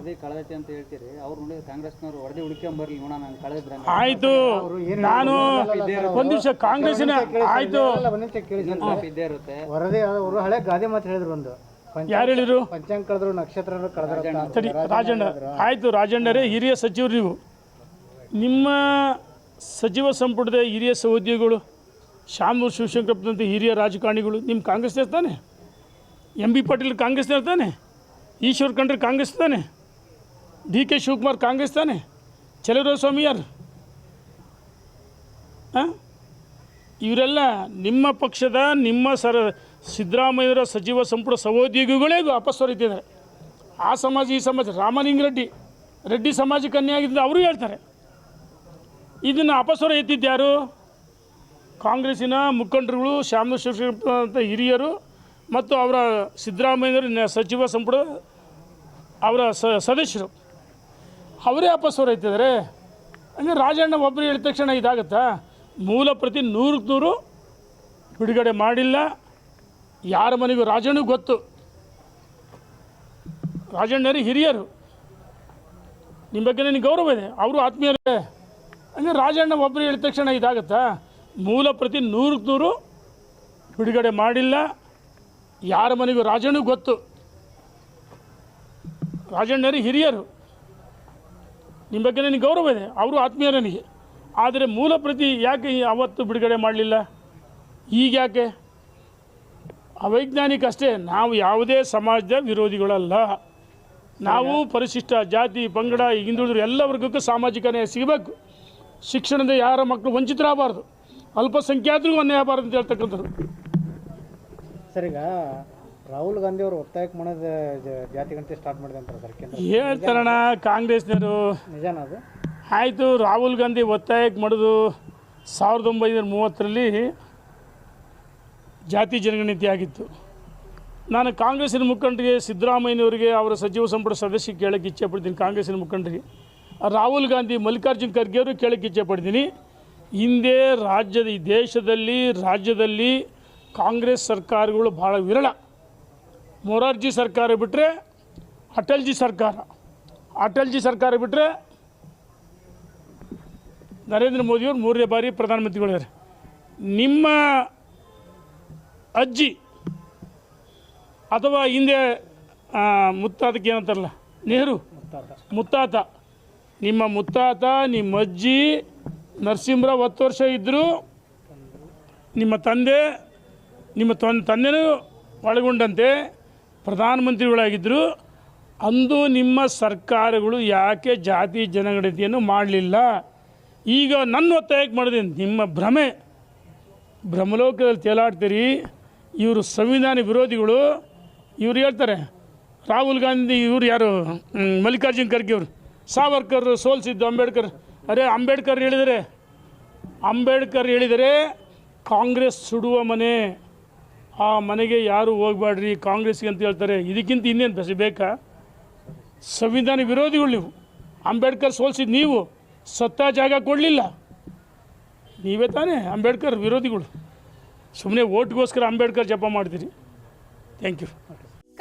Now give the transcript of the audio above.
ವರದಿ ಕಳೆದೈತೆ ಅಂತ ಹೇಳ್ತೀರಿ ಅವ್ರು ನೋಡಿ ಕಾಂಗ್ರೆಸ್ನವ್ರು ವರದಿ ಹುಡ್ಕೊಂಬರ್ಲಿ ನೋಡ ನಾನು ಕಳೆದ್ರೆ ಆಯ್ತು. ನಾನು ಒಂದು ನಿಮಿಷ ಕಾಂಗ್ರೆಸ್ಸಿನ ಆಯಿತು. ಇದ್ದೇ ಇರುತ್ತೆ. ವರದಿ ಅವರು ಹಳೆ ಗಾದೆ ಮಾತು ಹೇಳಿದ್ರು ಒಂದು. ಯಾರು ಹೇಳಿದ್ರು? ಪಂಚಾಂಗ ಕಳೆದ್ರು ನಕ್ಷತ್ರ ಕಳೆದ್ರು ಸರಿ ರಾಜಣ್ಣ ಆಯ್ತು ರಾಜಣ್ಣರೇ ಹಿರಿಯ ಸಚಿವರು ನೀವು. ನಿಮ್ಮ ಸಚಿವ ಸಂಪುಟದ ಹಿರಿಯ ಸಹೋದ್ಯೋಗಿಗಳು ಶಾಮೂರ್ ಶಿವಶಂಕರಪ್ಪನಂತ ಹಿರಿಯ ರಾಜಕಾರಣಿಗಳು ನಿಮ್ಮ ಕಾಂಗ್ರೆಸ್ನೇ ಇರ್ತಾನೆ ಎಂ ಬಿ ಪಾಟೀಲ್ ಕಾಂಗ್ರೆಸ್ನೇ ತಾನೆ? ಈಶ್ವರ್ ಖಂಡ್ರೆ ಕಾಂಗ್ರೆಸ್ ತಾನೆ? ಡಿ ಕೆ ಶಿವಕುಮಾರ್ ಕಾಂಗ್ರೆಸ್ ತಾನೆ? ಚಲುವರಾಯ ಸ್ವಾಮಿಯರ್? ಹಾಂ ಇವರೆಲ್ಲ ನಿಮ್ಮ ಪಕ್ಷದ, ನಿಮ್ಮ ಸರ, ಸಿದ್ದರಾಮಯ್ಯರ ಸಚಿವ ಸಂಪುಟ ಸಹೋದ್ಯೋಗಿಗಳೇ ವಾಪಸ್ ಹೊರತಿದ್ದಾರೆ ಆ ಸಮಾಜ, ಈ ಸಮಾಜ, ರಾಮಲಿಂಗ ರೆಡ್ಡಿ ಸಮಾಜಕ್ಕೆ ಅನ್ಯಾಯ ಆಗಿದ್ದು ಅವರು ಹೇಳ್ತಾರೆ. ಇದನ್ನು ಅಪಸ್ವರ ಎತ್ತಿದ್ದ್ಯಾರು ಕಾಂಗ್ರೆಸ್ಸಿನ ಮುಖಂಡರುಗಳು ಅಂತ ಹಿರಿಯರು ಮತ್ತು ಅವರ ಸಿದ್ದರಾಮಯ್ಯರ ನ- ಸಚಿವ ಸಂಪುಟ ಅವರ ಸದಸ್ಯರು. ಅವರೇ ಅಪಸ್ವರ ಎತ್ತಿದ್ದಾರೆ ಅಂದರೆ ರಾಜಣ್ಣ ಒಬ್ಬರು ಹೇಳಿದ ತಕ್ಷಣ ಇದಾಗುತ್ತಾ? ಮೂಲ ಪ್ರತಿ ನೂರಕ್ಕೆ ನೂರು ಬಿಡುಗಡೆ ಮಾಡಿಲ್ಲ. ಯಾರ ಮನೆಗೂ ರಾಜಣ್ಣ ಗೊತ್ತು. ರಾಜಣ್ಣರು ಹಿರಿಯರು. ನಿಮ್ಮ ಬಗ್ಗೆ ನನಗೆ ಗೌರವ ಇದೆ. ಅವರು ಆತ್ಮೀಯರೇ. ಅಂದರೆ ರಾಜಣ್ಣ ಒಬ್ಬರು ಹೇಳಿದ ತಕ್ಷಣ ಇದಾಗುತ್ತಾ? ಮೂಲ ಪ್ರತಿ ನೂರಕ್ಕೆ ನೂರು ಬಿಡುಗಡೆ ಮಾಡಿಲ್ಲ. ಯಾರ ಮನೆಗೂ ರಾಜಣ್ಣ ಗೊತ್ತು. ರಾಜಣ್ಣರು ಹಿರಿಯರು. ನಿಮ್ಮ ಬಗ್ಗೆ ನನಗೆ ಗೌರವ ಇದೆ. ಅವರು ಆತ್ಮೀಯ ನನಗೆ. ಆದರೆ ಮೂಲ ಪ್ರತಿ ಯಾಕೆ ಅವತ್ತು ಬಿಡುಗಡೆ ಮಾಡಲಿಲ್ಲ? ಈಗ ಯಾಕೆ? ಅವೈಜ್ಞಾನಿಕ ಅಷ್ಟೇ, ನಾವು ಯಾವುದೇ ಸಮಾಜದ ವಿರೋಧಿಗಳಲ್ಲ. ನಾವು ಪರಿಶಿಷ್ಟ ಜಾತಿ, ಪಂಗಡ ಹಿಂದುಳಿದ್ರು ಎಲ್ಲ ವರ್ಗಕ್ಕೂ ಸಾಮಾಜಿಕ ನ್ಯಾಯ ಸಿಗಬೇಕು. ಶಿಕ್ಷಣದ ಯಾರ ಮಕ್ಕಳು ವಂಚಿತರಾಗಬಾರ್ದು. ಅಲ್ಪಸಂಖ್ಯಾತರಿಗೂ ಅನ್ಯಾಯ ಆಗಬಾರ್ದು ಅಂತ ಹೇಳ್ತಕ್ಕಂಥದ್ದು. ಸರ್ ಈಗ ರಾಹುಲ್ ಗಾಂಧಿ ಅವರು ಒತ್ತಾಯಕ್ಕೆ ಮಾಡೋದು ಜಾತಿ ಗಣತಿ ಸ್ಟಾರ್ಟ್ ಮಾಡಿದೆ ಅಂತಾರೆ ಸರ್ ಕೇಂದ್ರ ಹೇಳ್ತಾರಣ ಕಾಂಗ್ರೆಸ್ನವರು. ನಿಜಾನ ಅದು? ಆಯಿತು ರಾಹುಲ್ ಗಾಂಧಿ ಒತ್ತಾಯಕ್ಕೆ ಮಾಡೋದು ಸಾವಿರದ ಒಂಬೈನೂರ ಮೂವತ್ತರಲ್ಲಿ ಜಾತಿ ಜನಗಣತಿ ಆಗಿತ್ತು. ನಾನು ಕಾಂಗ್ರೆಸ್ಸಿನ ಮುಖಂಡರಿಗೆ ಸಿದ್ದರಾಮಯ್ಯನವರಿಗೆ ಅವರ ಸಚಿವ ಸಂಪುಟ ಸದಸ್ಯ ಕೇಳಕ್ಕೆ ಇಚ್ಛೆ ಪಡ್ತೀನಿ ಕಾಂಗ್ರೆಸ್ಸಿನ ಮುಖಂಡರಿಗೆ. ರಾಹುಲ್ ಗಾಂಧಿ ಮಲ್ಲಿಕಾರ್ಜುನ್ ಖರ್ಗೆ ಅವರು ಕೇಳಕ್ಕೆ ಇಚ್ಛೆ ಪಡ್ತೀನಿ. ಹಿಂದೆ ರಾಜ್ಯದ ಈ ದೇಶದಲ್ಲಿ ರಾಜ್ಯದಲ್ಲಿ ಕಾಂಗ್ರೆಸ್ ಸರ್ಕಾರಗಳು ಭಾಳ ವಿರಳ. ಮೊರಾರ್ಜಿ ಸರ್ಕಾರ ಬಿಟ್ಟರೆ ಅಟಲ್ಜಿ ಸರ್ಕಾರ. ಅಟಲ್ಜಿ ಸರ್ಕಾರ ಬಿಟ್ಟರೆ ನರೇಂದ್ರ ಮೋದಿಯವರು ಮೂರನೇ ಬಾರಿ ಪ್ರಧಾನಮಂತ್ರಿಗಳಿದ್ದಾರೆ. ನಿಮ್ಮ ಅಜ್ಜಿ ಅಥವಾ ಹಿಂದೆ ಮುತ್ತಾತಕ್ಕೆ ಏನಂತಾರಲ್ಲ? ನೆಹರು? ಮುತ್ತಾತ. ನಿಮ್ಮ ಮುತ್ತಾತ, ನಿಮ್ಮ ಅಜ್ಜಿ ನರಸಿಂಹರಾವ್ ಹತ್ತು ವರ್ಷ ಇದ್ದರು ನಿಮ್ಮ ತಂದೆ, ನಿಮ್ಮ ತಂದೆನೂ ಒಳಗೊಂಡಂತೆ. ಪ್ರಧಾನಮಂತ್ರಿಗಳಾಗಿದ್ದರು ಅಂದು ನಿಮ್ಮ ಸರ್ಕಾರಗಳು ಯಾಕೆ ಜಾತಿ ಜನಗಣತಿಯನ್ನು ಮಾಡಲಿಲ್ಲ? ಈಗ ನನ್ನ ಒತ್ತಾಯಕ್ಕೆ ಮಾಡಿದೆ, ನಿಮ್ಮ ಭ್ರಮೆ. ಭ್ರಮಲೋಕದಲ್ಲಿ ತೇಲಾಡ್ತೀರಿ. ಇವರು ಸಂವಿಧಾನ ವಿರೋಧಿಗಳು. ಇವರು ಹೇಳ್ತಾರೆ, ರಾಹುಲ್ ಗಾಂಧಿ ಇವರು ಯಾರು? ಮಲ್ಲಿಕಾರ್ಜುನ್ ಖರ್ಗೆ ಅವರು ಸಾವರ್ಕರ್ ಸೋಲ್ಸಿದ್ದು ಅಂಬೇಡ್ಕರ್. ಅರೆ, ಅಂಬೇಡ್ಕರ್ ಹೇಳಿದರೆ ಅಂಬೇಡ್ಕರ್ ಹೇಳಿದರೆ ಕಾಂಗ್ರೆಸ್ ಸುಡುವ ಮನೆ. ಆ ಮನೆಗೆ ಯಾರು ಹೋಗ್ಬೇಡ್ರಿ, ಕಾಂಗ್ರೆಸ್ಗೆ ಅಂತ ಹೇಳ್ತಾರೆ. ಇದಕ್ಕಿಂತ ಇನ್ನೇನು ಬಸ್ ಬೇಕಾ? ಸಂವಿಧಾನ ವಿರೋಧಿಗಳು ನೀವು. ಅಂಬೇಡ್ಕರ್ ಸೋಲಿಸಿದ ನೀವು. ಸತ್ತ ಜಾಗ ಕೊಡಲಿಲ್ಲ. ನೀವೇ ತಾನೇ ಅಂಬೇಡ್ಕರ್ ವಿರೋಧಿಗಳು. ಸುಮ್ಮನೆ ಓಟ್ಗೋಸ್ಕರ ಅಂಬೇಡ್ಕರ್ ಜಪ ಮಾಡ್ತೀರಿ. Thank you.